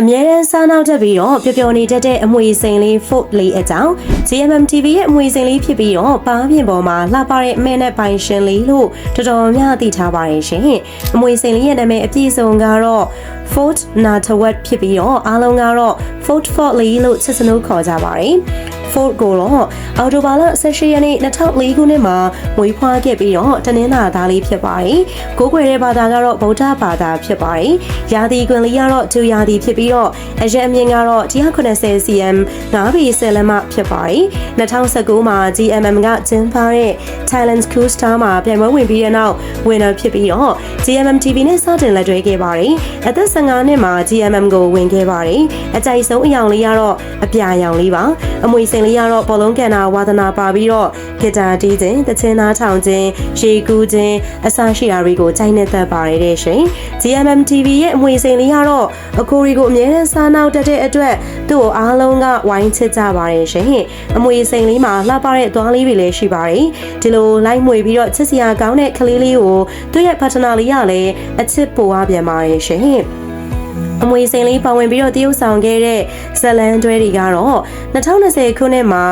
အမြဲတမ်းစားနောက်တက်ပြီးတော့ပျော်ပျော်နေတတ်တဲ့အမွေစိန်လေး Fort လေးအကြောင်း GMM TV ရဲ့အမွေစိန်လေးဖြစ်ပြီးတော့ပါးပြင်ပေါ်မှာလှပတဲ့အမဲနဲ့ပိုင်ရှင်လေးလို့တော်တော်များသိထားပါတယ်ရှင်။အမွေစိန်လေးရဲ့နာမည်အပြည့်စုံကတော့ Fort Natawat ဖြစ်ပြီးတော့အားလုံးကတော့ Fort Fort လေးလို့ဆက်စနုခေါ်ကြပါတယ်။ Ford ကိုတော့အော်တိုဘာလ18ရက်နေ့2004ခုနှစ်မှာမွေးဖွားခဲ့ပြီးတော့တနင်္လာသားလေးဖြစ်ပါတယ်။ကိုးကွယ်တဲ့ဘာသာကတော့ဗုဒ္ဓဘာသာဖြစ်ပါတယ်။ရာသီကွန်လေးကတော့ဒူရာသီဖြစ်ပြီးတော့အရက်အမြင့်ကတော့180 cm 9ပေဆယ်လက်မဖြစ်ပါတယ်။2019မှာ GMM ကကျင်းပတဲ့ Thailand Cool Star မှာပြိုင်ပွဲဝင်ပြီးတဲ့နောက် winner ဖြစ်ပြီးတော့ GMM TV နဲ့စတင်လက်တွဲခဲ့ပါတယ်။အသက်15နှစ်မှာ GMM ကိုဝင်ခဲ့ပါတယ်။အကြိုက်ဆုံးအယောင်လေးကတော့အပြာရောင်လေးပါ။အမွေစိန်လေးကတော့ဘောလုံးကန်နာဝါသနာပါပြီးတော့ဂီတာတီးခြင်းတချင်းသားထောင်ခြင်းရေကူးခြင်းအစရှိတာတွေကိုကြိုက်နေတတ်ပါတယ်တဲ့ရှင် GMM TV ရဲ့အမွေစိန်လေးကတော့အကိုရီကိုအမြဲတမ်းစားနောက်တက်တဲ့အတွက်သူ့ကိုအားလုံးကဝိုင်းချစ်ကြပါတယ်ရှင်အမွေစိန်လေးမှာလှပတဲ့သွားလေးတွေလည်းရှိပါတယ်ဒီလိုလိုက်မွေပြီးတော့ချစ်စရာကောင်းတဲ့ကလေးလေးကိုသူ့ရဲ့ partner လေးကလည်းအချစ်ပိုအားပြန်ပါတယ်ရှင် အမွေစိန်လေးပါဝင်ပြီးတော့တရုတ်ဆောင်ခဲ့တဲ့ ဇလန်တွဲတွေကတော့2020ခုနှစ်မှာ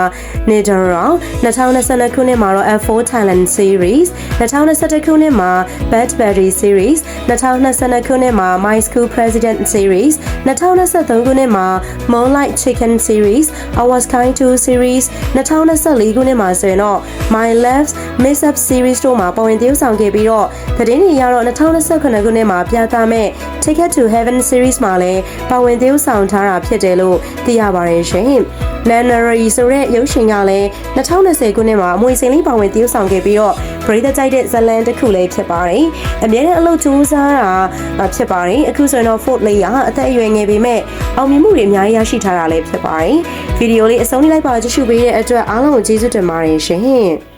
Nidoron 2022ခုနှစ်မှာတော့ F4 Thailand Series 2021ခုနှစ်မှာ Bad Berry Series 2022ခုနှစ်မှာ My School President Series 2023ခုနှစ်မှာ Moonlight Chicken Series Our Sky 2 Series 2024ခုနှစ်မှာဆိုရင်တော့ My Loves Mix Up Series တို့မှာပါဝင်တရုတ်ဆောင်ခဲ့ပြီးတော့သတင်းတွေရတော့2029ခုနှစ်မှာပြသမဲ့ Ticket to Heaven Series မှာလည်းပါဝင်တရုတ်ဆောင်ထားတာဖြစ်တယ်လို့သိရပါတယ်ရှင်။ Lannery ဆိုတဲ့ရုပ်ရှင်ကလည်း2020ခုနှစ်မှာအမွေစိန်လေးပါဝင်တရုတ်ဆောင်ခဲ့ပြီးတော့ပရိသတ်ကြိုက်တဲ့ဇလန်တစ်ခုလည်းဖြစ်ပါတယ်။အများနဲ့အလုပ်ကြိုးစားတာဖြစ်ပါတယ်။အခုဆိုရင်တော့ Fort လေးကအသက်အရွယ်ငယ်ပေမဲ့အောင်မြင်မှုတွေအများကြီးရရှိထားတာလည်းဖြစ်ပါတယ်။ဗီဒီယိုလေးအဆုံးလေးလိုက်ပါကြည့်ရှုပေးတဲ့အတွက်အားလုံးကိုကျေးဇူးတင်ပါတယ်ရှင်။